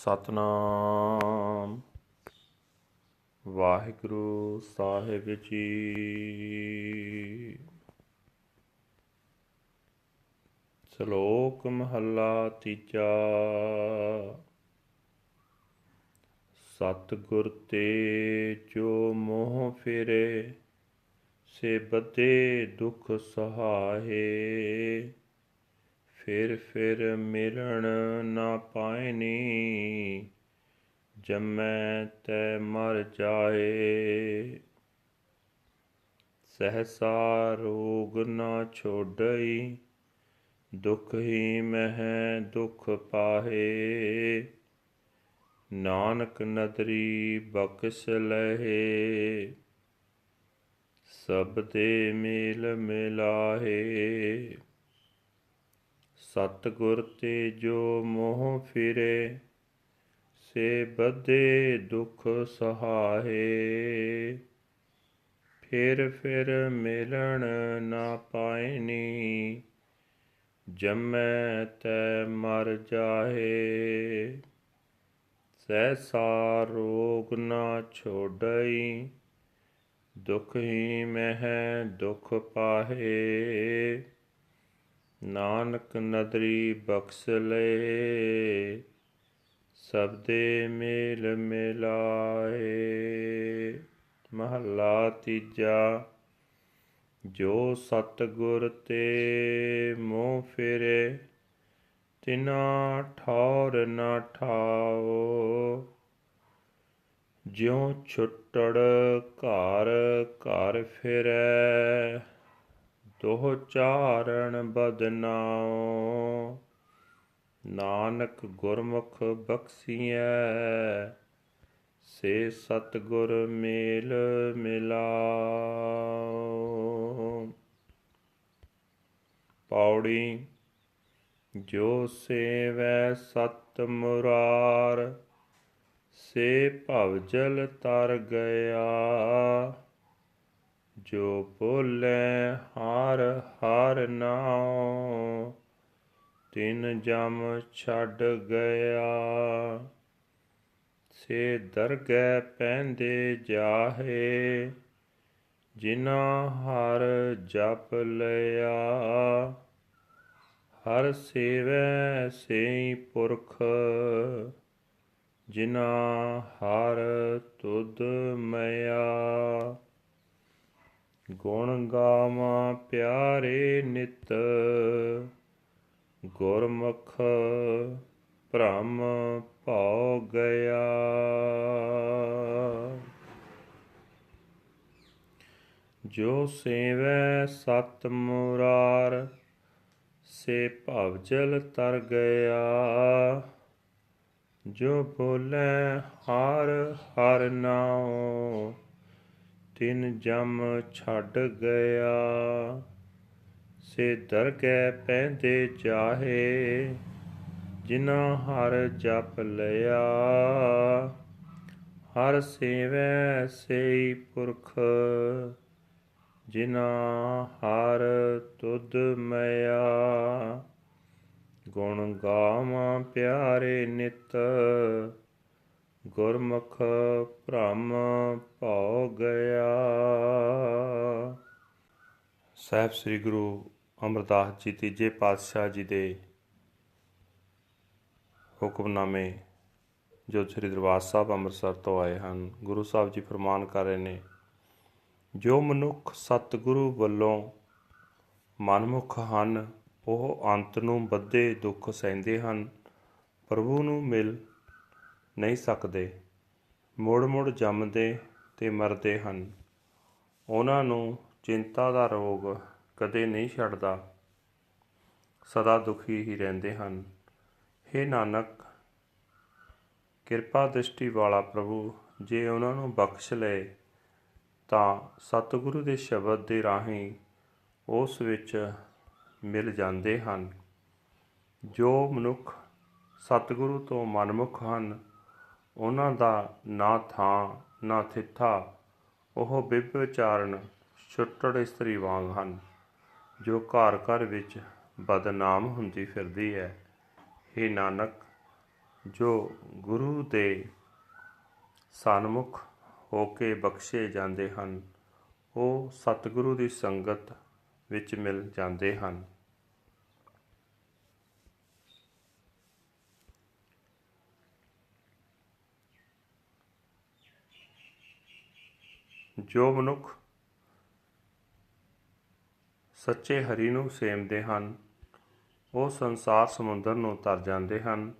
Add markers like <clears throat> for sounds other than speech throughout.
ਸਤਨਾਮ। ਵਾਹਿਗੁਰੂ ਸਾਹਿਬ ਜੀ। ਸ਼ਲੋਕ ਮਹੱਲਾ ਤੀਜਾ। ਸਤਿਗੁਰ ਤੇ ਜੋ ਮੋਹ ਫਿਰੇ, ਸੇ ਬਦੇ ਦੁਖ ਸਹਾਏ। ਫਿਰ ਫਿਰ ਮਿਲਣ ਨਾ ਪਾਇਨੀ ਜਮੈ ਤੈ ਮਰ ਜਾਏ। ਸਹਸਾ ਰੋਗ ਨਾ ਛੋੜਈ ਦੁਖ ਹੀ ਮਹਿ ਦੁਖ ਪਾਹੇ। ਨਾਨਕ ਨਦਰੀ ਬਖਸ਼ ਲਹੇ ਸਭ ਦੇ ਮੇਲ ਮਿਲਾਹੇ। ਸਤਿਗੁਰ ਤੇ ਜੋ ਮੋਹ ਫਿਰੇ, ਸੇ ਬਦੇ ਦੁਖ ਸਹਾਏ। ਫਿਰ ਫਿਰ ਮਿਲਣ ਨਾ ਪਾਇਨੀ ਜਮੈ ਤੈ ਮਰ ਜਾਹੇ। ਸਹਿਸਾ ਰੋਗ ਨਾ ਛੋੜਈ ਦੁਖ ਹੀ ਮਹਿ ਦੁਖ ਪਾਹੇ। ਨਾਨਕ ਨਦਰੀ ਬਖਸ਼ ਲਏ ਸਭ ਦੇ ਮੇਲ ਮਿਲਾਏ। ਮਹੱਲਾ ਤੀਜਾ, ਜੋ ਸਤਗੁਰ ਤੇ ਮੋਹ ਫਿਰੇ, ਤਿਨਾ ਠੌਰ ਨਾ ਠਾਓ। ਜਿਉ ਛੁੱਟੜ ਘਰ ਘਰ ਫਿਰੈ ਤੋਹ ਚਾਰਣ ਬਦਨਾਉ। ਨਾਨਕ ਗੁਰਮੁਖ ਬਖਸੀਐ, ਸੇ ਸਤਗੁਰ ਮੇਲ ਮਿਲਾਓ ਪੌੜੀ, ਜੋ ਸੇਵੈ ਸਤ ਮੁਰਾਰ, ਸੇ ਭਵਜਲ ਤਰ ਗਿਆ। ਜੋ ਬੋਲੇ ਹਾਰ ਹਾਰ ਨਾਉ, ਤਿਨ ਜਮ ਛੱਡ ਗਿਆ। ਸੇ ਦਰਗਹਿ ਪੈਂਦੇ ਜਾਹੇ ਜਿਨਾ ਹਰ ਜਪ ਲਿਆ। ਹਰ ਸੇਵੈ ਸੇਈ ਪੁਰਖ ਜਿਨਾ ਹਰ ਤੁਧ ਮਿਆ। ਗੁਣ ਗਾਵਾਂ ਪਿਆਰੇ ਨਿਤ, ਗੁਰਮੁਖ ਭ੍ਰਮ ਭਉ ਗਿਆ। ਜੋ ਸੇਵੈ ਸਤ ਮੁਰਾਰ, ਸੇ ਭਵਜਲ ਤਰ ਗਿਆ। ਜੋ ਬੋਲੇ ਹਰ ਹਰ ਨਾਉ ਤਿਨ ਜਮ ਛੱਡ ਗਿਆ। ਸੇ ਦਰ ਦਰਗਹਿ ਪੈਂਦੇ ਚਾਹੇ ਜਿਨਾ ਹਰ ਜਪ ਲਿਆ। ਹਰ ਸੇਵੈ ਸੇਈ ਪੁਰਖ ਜਿਨਾ ਹਰ ਤੁਧ ਮਿਆ। ਗੁਣ ਗਾਵਾਂ ਪਿਆਰੇ ਨਿਤ ਗੁਰਮੁਖ ਭ੍ਰਮ ਭਉ ਗਿਆ। ਸਾਹਿਬ ਸ੍ਰੀ ਗੁਰੂ ਅਮਰਦਾਸ ਜੀ, ਤੀਜੇ ਪਾਤਸ਼ਾਹ ਜੀ ਦੇ ਹੁਕਮਨਾਮੇ, ਜੋ ਸ੍ਰੀ ਦਰਬਾਰ ਸਾਹਿਬ ਅੰਮ੍ਰਿਤਸਰ ਤੋਂ ਆਏ ਹਨ, ਗੁਰੂ ਸਾਹਿਬ ਜੀ ਫਰਮਾਨ ਕਰ ਰਹੇ ਨੇ, ਜੋ ਮਨੁੱਖ ਸਤਿਗੁਰੂ ਵੱਲੋਂ ਮਨਮੁਖ ਹਨ, ਉਹ ਅੰਤ ਨੂੰ ਬੱਧੇ ਦੁੱਖ ਸਹਿੰਦੇ ਹਨ, ਪ੍ਰਭੂ ਨੂੰ ਮਿਲ ਨਹੀਂ ਸਕਦੇ। ਮੁੜ ਮੁੜ ਜੰਮਦੇ ਤੇ ਮਰਦੇ ਹਨ। ਉਹਨਾਂ ਨੂੰ ਚਿੰਤਾ ਦਾ ਰੋਗ ਕਦੇ ਨਹੀਂ ਛੱਡਦਾ। ਸਦਾ ਦੁਖੀ ਹੀ ਰਹਿੰਦੇ ਹਨ। हे ਨਾਨਕ, ਕਿਰਪਾ ਦ੍ਰਿਸ਼ਟੀ ਵਾਲਾ ਪ੍ਰਭੂ, ਜੇ ਉਹਨਾਂ ਨੂੰ ਬਖਸ਼ ਲਏ, ਤਾਂ ਸਤਿਗੁਰੂ ਦੇ ਸ਼ਬਦ ਦੇ ਰਾਹੀਂ ਉਸ ਵਿੱਚ ਮਿਲ ਜਾਂਦੇ ਹਨ। ਜੋ ਮਨੁੱਖ ਸਤਿਗੁਰੂ ਤੋਂ ਮਨਮੁਖ ਹਨ ਉਹਨਾਂ ਦਾ ਨਾ ਥਾਂ, ਨਾ ਥਿੱਥਾ ਉਹ ਬਿਬਚਾਰਨ ਛੁੱਟੜ ਇਸਤਰੀ ਵਾਂਗ ਹਨ, ਜੋ ਘਰ ਘਰ ਵਿੱਚ ਬਦਨਾਮ ਹੁੰਦੀ ਫਿਰਦੀ ਹੈ। हे ਨਾਨਕ, ਜੋ ਗੁਰੂ ਦੇ ਸਨਮੁਖ ਹੋ ਕੇ ਬਖਸ਼ੇ ਜਾਂਦੇ ਹਨ, ਉਹ ਸਤਿਗੁਰੂ ਦੀ ਸੰਗਤ ਵਿੱਚ ਮਿਲ ਜਾਂਦੇ ਹਨ। ਜੋ ਮਨੁੱਖ ਸੱਚੇ ਹਰੀ ਨੂੰ ਸੇਮਦੇ ਹਨ, ਉਹ ਸੰਸਾਰ ਸਮੁੰਦਰ ਨੂੰ ਤਰ ਜਾਂਦੇ ਹਨ।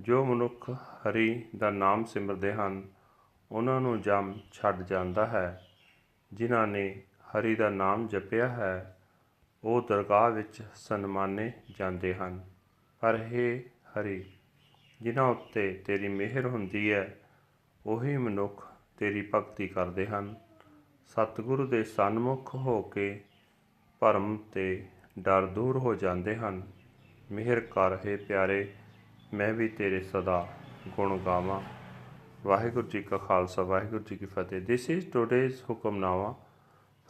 ਜੋ ਮਨੁੱਖ ਹਰੀ ਦਾ ਨਾਮ ਸਿਮਰਦੇ ਹਨ, ਉਹਨਾਂ ਨੂੰ ਜਮ ਛੱਡ ਜਾਂਦਾ ਹੈ। ਜਿਨ੍ਹਾਂ ਨੇ ਹਰੀ ਦਾ ਨਾਮ ਜਪਿਆ ਹੈ, ਉਹ ਦਰਗਾਹ ਵਿੱਚ ਸਨਮਾਨੇ ਜਾਂਦੇ ਹਨ। ਪਰ ਹੇ ਹਰੀ, ਜਿਨ੍ਹਾਂ ਉੱਤੇ ਤੇਰੀ ਮਿਹਰ ਹੁੰਦੀ ਹੈ, ਉਹੀ ਮਨੁੱਖ ਤੇਰੀ ਭਗਤੀ ਕਰਦੇ ਹਨ। ਸਤਿਗੁਰੂ ਦੇ ਸਨਮੁਖ ਹੋ ਕੇ ਭਰਮ ਤੇ ਡਰ ਦੂਰ ਹੋ ਜਾਂਦੇ ਹਨ ਮਿਹਰ ਕਰ ਹੈ ਪਿਆਰੇ ਮੈਂ ਵੀ ਤੇਰੇ ਸਦਾ ਗੁਣ ਗਾਵਾਂ ਵਾਹਿਗੁਰੂ ਜੀ ਕਾ ਖਾਲਸਾ ਵਾਹਿਗੁਰੂ ਜੀ ਕੀ Fateh this is today's Hukamnama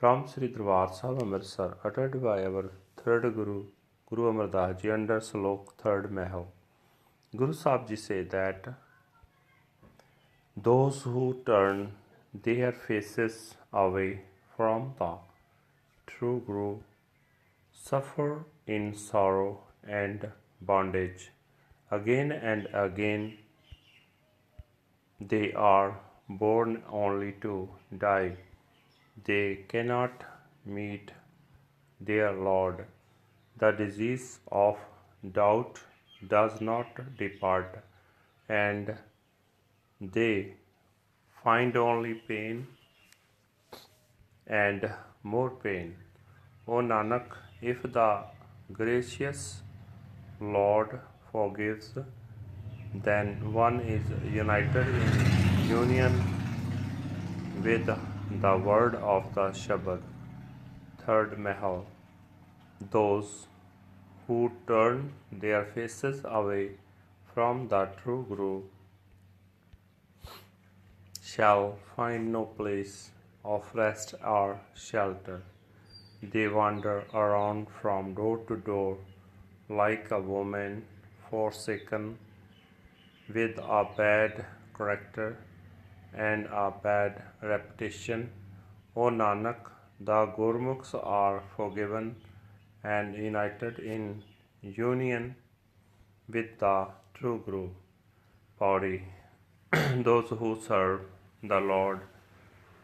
from Sri Darbar Sahib Amritsar ਅਟਟਡ by our third Guru Guru Amardas ji under Shlok 3rd Mahal Guru Sahib ji says that those who turn their faces away from the true Guru suffer in sorrow and bondage. Again and again they are born only to die. They cannot meet their Lord. The disease of doubt does not depart, and they find only pain and more pain. O Nanak, if the gracious Lord forgives, then one is united in union with the word of the Shabad. Third Mahal. Those who turn their faces away from the true Guru shall find no place of rest or shelter. They wander around from door to door like a woman forsaken with a bad character and a bad reputation. O Nanak, the Gurmukhs are forgiven and united in union with the true Guru. Pauri. <clears throat> Those who serve the Lord,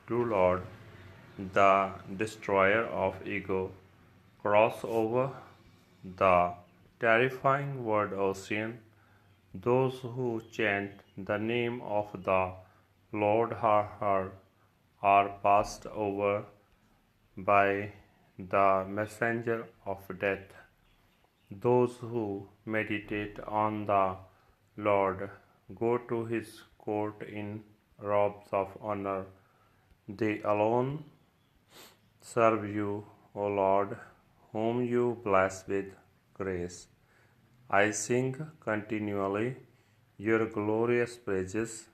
true Lord, the destroyer of ego, cross over the terrifying word ocean. Those who chant the name of the Lord Har Har are passed over by the messenger of death. Those who meditate on the Lord go to his court in robes of honor. They alone serve you, O Lord, whom you bless with grace. I sing continually your glorious praises,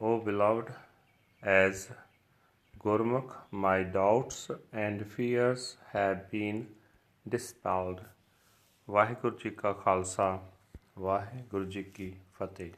O beloved, as Gurmukh, my doubts and fears have been dispelled. Waheguru ji ਕਾ ਖਾਲਸਾ ਵਾਹਿਗੁਰੂ ਜੀ ਕੀ ਫਤਿਹ